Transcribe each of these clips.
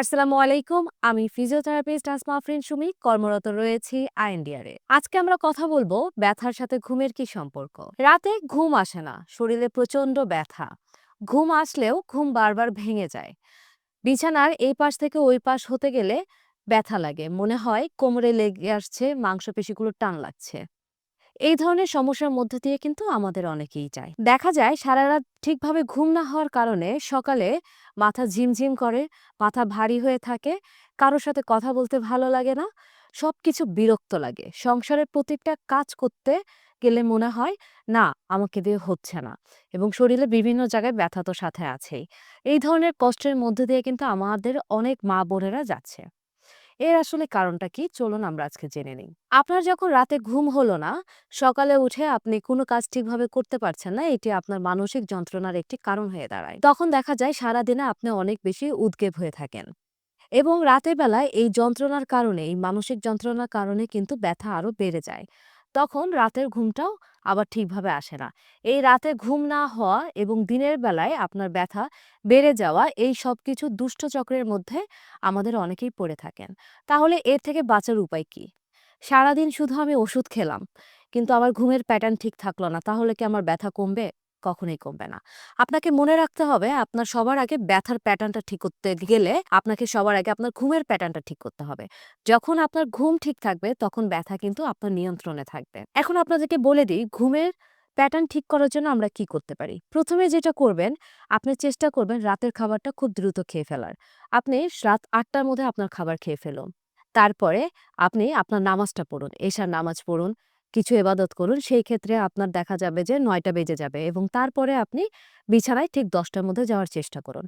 আসসালামু আলাইকুম, আমি ফিজিওথেরাপিস্ট আসমা আফরিন সুমি, কর্মরত রয়েছি আইএনডিআরে। আজকে আমরা কথা বলব ব্যথার সাথে ঘুমের কি সম্পর্ক। রাতে ঘুম আসে না, শরীরে প্রচণ্ড ব্যথা। ঘুম আসলেও ঘুম বারবার ভেঙে যায়। বিছানার এই পাশ থেকে ওই পাশ হতে গেলে ব্যথা লাগে। মনে হয় কোমরে লেগে আসছে, মাংসপেশিগুলো টান লাগছে। এই ধরনের সমস্যার মধ্যে দিয়ে কিন্তু আমাদের অনেকেই যায়। দেখা যায় সারা রাত ঠিকভাবে ঘুম না হওয়ার কারণে সকালে মাথা ঝিমঝিম করে, মাথা ভারী হয়ে থাকে, কারোর সাথে কথা বলতে ভালো লাগে না, সবকিছু বিরক্ত লাগে। সংসারের প্রত্যেকটা কাজ করতে গেলে মনে হয়, না, আমাকে দিয়ে হচ্ছে না। এবং শরীরে বিভিন্ন জায়গায় ব্যথা তো সাথে আছেই। এই ধরনের কষ্টের মধ্যে দিয়ে কিন্তু আমাদের অনেক মা বোনেরা যাচ্ছে। এর আসলে কারণটা কি? চলুন আমরা আজকে জেনে নিই। আপনার যখন রাতে ঘুম হলো না, সকালে উঠে আপনি কোনো কাজ ঠিকভাবে করতে পারছেন না, এটি আপনার মানসিক যন্ত্রণার একটি কারণ হয়ে দাঁড়ায়। তখন দেখা যায় সারাদিনে আপনি অনেক বেশি উদ্গেব হয়ে থাকেন এবং রাতের বেলায় এই যন্ত্রণার কারণে, এই মানসিক যন্ত্রণার কারণে কিন্তু ব্যথা আরও বেড়ে যায়। তখন রাতের ঘুমটাও আবার ঠিকভাবে আসে না। এই রাতে ঘুম না হওয়া এবং দিনের বেলায় আপনার ব্যথা বেড়ে যাওয়া এই সব কিছু দুষ্ট চক্রের মধ্যে আমাদের অনেকেই পড়ে থাকেন। তাহলে এর থেকে বাঁচার উপায় কি? সারাদিন শুধু আমি ওষুধ খেলাম, কিন্তু আমার ঘুমের প্যাটার্ন ঠিক থাকল না, তাহলে কি আমার ব্যথা কমবে? কখনোই কমবে না। আপনাকে মনে রাখতে হবে, আপনার সবার আগে ব্যথার প্যাটার্নটা ঠিক করতে গেলে আপনাকে সবার আগে আপনার ঘুমের প্যাটার্নটা ঠিক করতে হবে। যখন আপনার ঘুম ঠিক থাকবে, তখন ব্যথা কিন্তু আপনার নিয়ন্ত্রণে থাকবে। এখন আপনাদেরকে বলে দিই, ঘুমের প্যাটার্ন ঠিক করার জন্য আমরা কি করতে পারি? প্রথমে যেটা করবেন, আপনি চেষ্টা করবেন রাতের খাবারটা খুব দ্রুত খেয়ে ফেলার। আপনি রাত আটটার মধ্যে আপনার খাবার খেয়ে ফেলুন। তারপরে আপনি আপনার নামাজটা পড়ুন, এশার নামাজ পড়ুন কিছু এবাদত করুন, সেই ক্ষেত্রে আপনার দেখা যাবে যে নয়টা বেজে যাবে এবং তারপরে আপনি বিছানায় ঠিক দশটার মধ্যে যাওয়ার চেষ্টা করুন।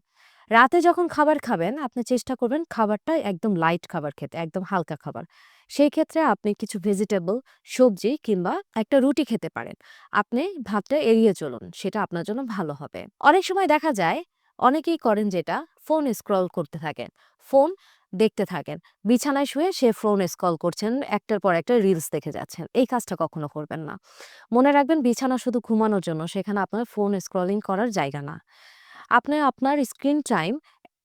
রাতে যখন খাবার খাবেন, আপনি চেষ্টা করবেন খাবারটা একদম লাইট খাবার খেতে, একদম হালকা খাবার। সেই ক্ষেত্রে আপনি কিছু ভেজিটেবল সবজি কিংবা একটা রুটি খেতে পারেন। আপনি ভাতটা এড়িয়ে চলুন, সেটা আপনার জন্য ভালো হবে। অনেক সময় দেখা যায়, অনেকেই করেন যেটা ফোন স্ক্রল করতে থাকেন। ফোন দেখতে থাকেন। বিছানায় শুয়ে সে ফোন স্ক্রল করছেন, একটার পর একটা রিলস দেখে যাচ্ছেন। এই কাজটা কখনো করবেন না। মনে রাখবেন, বিছানা শুধু ঘুমানোর জন্য, সেখানে আপনার ফোন স্ক্রলিং করার জায়গা না। আপনি আপনার স্ক্রিন টাইম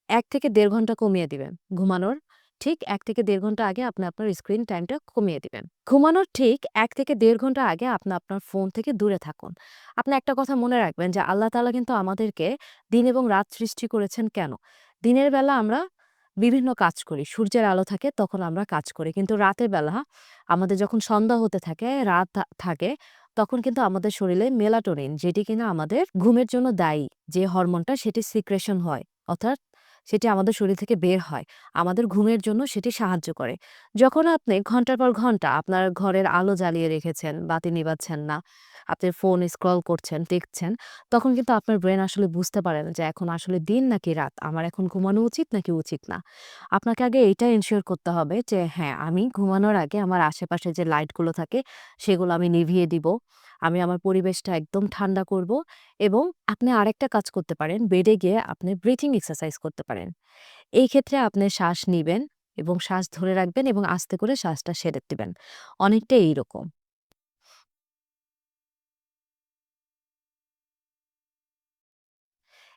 এক থেকে দেড় ঘণ্টা কমিয়ে দিবেন। ঘুমানোর ঠিক এক থেকে দেড় ঘণ্টা আগে আপনি আপনার স্ক্রিন টাইমটা কমিয়ে দিবেন। ঘুমানোর ঠিক এক থেকে দেড় ঘণ্টা আগে আপনি আপনার ফোন থেকে দূরে থাকুন। আপনি একটা কথা মনে রাখবেন যে, আল্লাহ তালা কিন্তু আমাদেরকে দিন এবং রাত সৃষ্টি করেছেন কেন? দিনের বেলা আমরা বিভিন্ন কাজ করি। সূর্যের আলো থাকে তখন আমরা কাজ করি। কিন্তু রাতের বেলা আমাদের যখন সন্ধ্যা হতে থাকে, রাত থাকে, তখন কিন্তু আমাদের শরীরে মেলাটোনিন, যেটি কিনা আমাদের ঘুমের জন্য দায়ী। যে হরমোনটা সেটি সিক্রেশন হয়, অর্থাৎ সেটি আমাদের শরীর থেকে বের হয়। আমাদের ঘুমের জন্য সেটি সাহায্য করে। যখন আপনি ঘণ্টার পর ঘণ্টা আপনার ঘরের আলো জ্বালিয়ে রেখেছেন বাতি নিবাচ্ছেন না, আপনি ফোন স্ক্রল করছেন, দেখছেন, তখন কিন্তু আপনার ব্রেন আসলে বুঝতে পারে না যে এখন আসলে দিন নাকি রাত, আমার এখন ঘুমানো উচিত নাকি উচিত না। আপনাকে আগে এইটা এনশিওর করতে হবে যে হ্যাঁ আমি ঘুমানোর আগে আমার আশেপাশে যে লাইটগুলো থাকে, সেগুলো আমি নিভিয়ে দিব। আমি আমার পরিবেশটা একদম ঠান্ডা করব এবং আপনি আরেকটা কাজ করতে পারেন বেডে গিয়ে আপনি ব্রিথিং এক্সারসাইজ করতে পারেন এই ক্ষেত্রে আপনি শ্বাস নিবেন এবং শ্বাস ধরে রাখবেন এবং আস্তে করে শ্বাসটা সেরে দিবেন অনেকটা এইরকম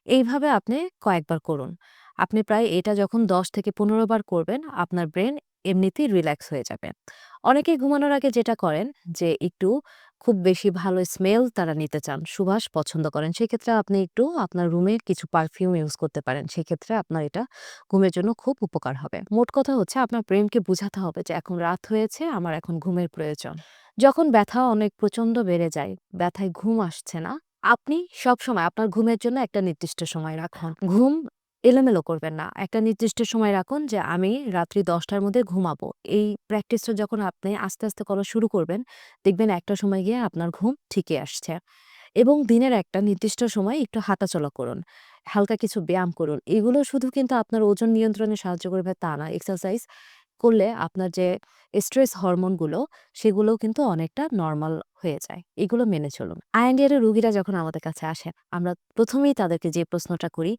এইভাবে আপনি কয়েকবার করুন। আপনি প্রায় এটা যখন ১০ থেকে ১৫ বার করবেন, আপনার ব্রেন এমনিতেই রিল্যাক্স হয়ে যাবে। অনেকেই ঘুমানোর আগে যেটা করেন যে একটু খুব বেশি ভালো স্মেল তারা নিতে চান, সুবাস পছন্দ করেন। সেক্ষেত্রে আপনি একটু আপনার রুমে কিছু পারফিউম ইউজ করতে পারেন। সেক্ষেত্রে আপনার এটা ঘুমের জন্য খুব উপকার হবে। মোট কথা হচ্ছে আপনার প্রেমকে বুঝাতে হবে যে এখন রাত হয়েছে, আমার এখন ঘুমের প্রয়োজন। যখন ব্যথা অনেক প্রচণ্ড বেড়ে যায়, ব্যথায় ঘুম আসছে না আপনি সবসময় আপনার ঘুমের জন্য একটা নির্দিষ্ট সময় রাখুন। ঘুম এলোমেলো করবেন না। একটা নির্দিষ্ট সময় রাখুন যে আমি রাত্রি ১০টার মধ্যে ঘুমাবো। এই প্র্যাকটিসটা যখন আপনি আস্তে, আস্তে করা শুরু করবেন, দেখবেন একটা সময় গিয়ে আপনার ঘুম ঠিকই আসছে। এবং দিনের একটা নির্দিষ্ট সময় একটু হাঁটাচলা করুন। হালকা কিছু ব্যায়াম করুন। এগুলো শুধু কিন্তু আপনার ওজন নিয়ন্ত্রণে সাহায্য করবে তা না। এক্সারসাইজ করলে আপনার যে স্ট্রেস হরমোনগুলো সেগুলোও কিন্তু অনেকটা নর্মাল হয়ে যায়। এগুলো মেনে চলুন। আইএনডিআর রোগীরা যখন আমাদের কাছে আসেন, আমরা প্রথমেই তাদেরকে যে প্রশ্নটা করি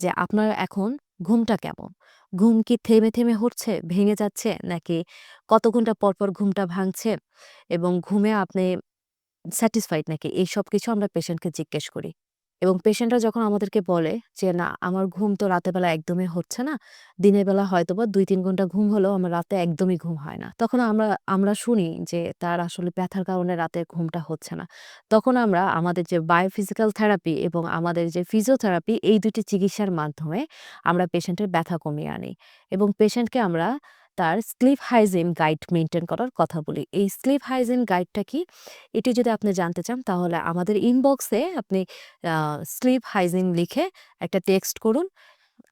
যে, "আপনার এখন ঘুমটা কেমন? ঘুম কি থেমে, থেমে হচ্ছে, ভেঙে যাচ্ছে? নাকি কত ঘণ্টা পর, পর ঘুমটা ভাঙছে? এবং ঘুমে আপনি স্যাটিসফাইড নাকি?" এই সবকিছু আমরা পেশেন্টকে জিজ্ঞেস করি। এবং পেশেন্টরা যখন আমাদেরকে বলে যে, "না, আমার ঘুম তো রাতের বেলা একদমই হচ্ছে না। দিনের বেলা হয়তো বা দুই তিন ঘণ্টা ঘুম হলেও আমার রাতে একদমই ঘুম হয় না।" তখন আমরা আমরা শুনি যে তার আসলে ব্যথার কারণে রাতে ঘুমটা হচ্ছে না। তখন আমরা আমাদের যে বায়োফিজিক্যাল থেরাপি এবং আমাদের যে ফিজিওথেরাপি এই দুটি চিকিৎসার মাধ্যমে আমরা পেশেন্টের ব্যথা কমিয়ে আনি এবং পেশেন্টকে আমরা তার স্লিপ হাইজিন গাইড মেনটেন করার কথা বলি। এই স্লিপ হাইজিন গাইডটা কি? এটি যদি আপনি জানতে চান তাহলে আমাদের ইনবক্সে আপনি স্লিপ হাইজিন লিখে একটা টেক্সট করুন।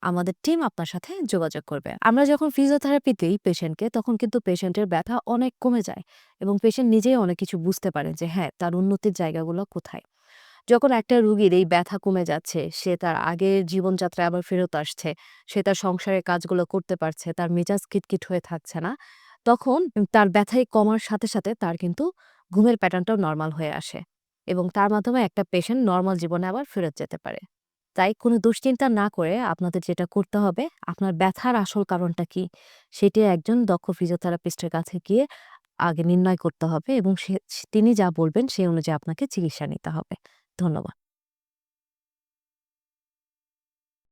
আমাদের টিম আপনার সাথে যোগাযোগ করবে। আমরা যখন ফিজিওথেরাপি দেই পেশেন্টকে তখন কিন্তু পেশেন্টের ব্যথা অনেক কমে যায় এবং পেশেন্ট নিজেই অনেক কিছু বুঝতে পারে যে হ্যাঁ, তার উন্নতির জায়গাগুলো কোথায়। যখন একটা রুগীর এই ব্যথা কমে যাচ্ছে, সে তার আগের জীবনযাত্রায় আবার ফেরত আসছে, সে তার সংসারের কাজগুলো করতে পারছে, তার মেজাজ কিটকিট হয়ে থাকছে না, তখন তার ব্যথাই কমার সাথে, সাথে তার কিন্তু ঘুমের প্যাটার্নটাও নরমাল হয়ে আসে এবং তার মাধ্যমে একটা পেশেন্ট নর্মাল জীবনে আবার ফেরত যেতে পারে। তাই কোনো দুশ্চিন্তা না করে আপনাদের যেটা করতে হবে, আপনার ব্যথার আসল কারণটা কি? সেটি একজন দক্ষ ফিজিওথেরাপিস্টের কাছে গিয়ে আগে নির্ণয় করতে হবে এবং সে তিনি যা বলবেন সেই অনুযায়ী আপনাকে চিকিৎসা নিতে হবে। ধন্যবাদ।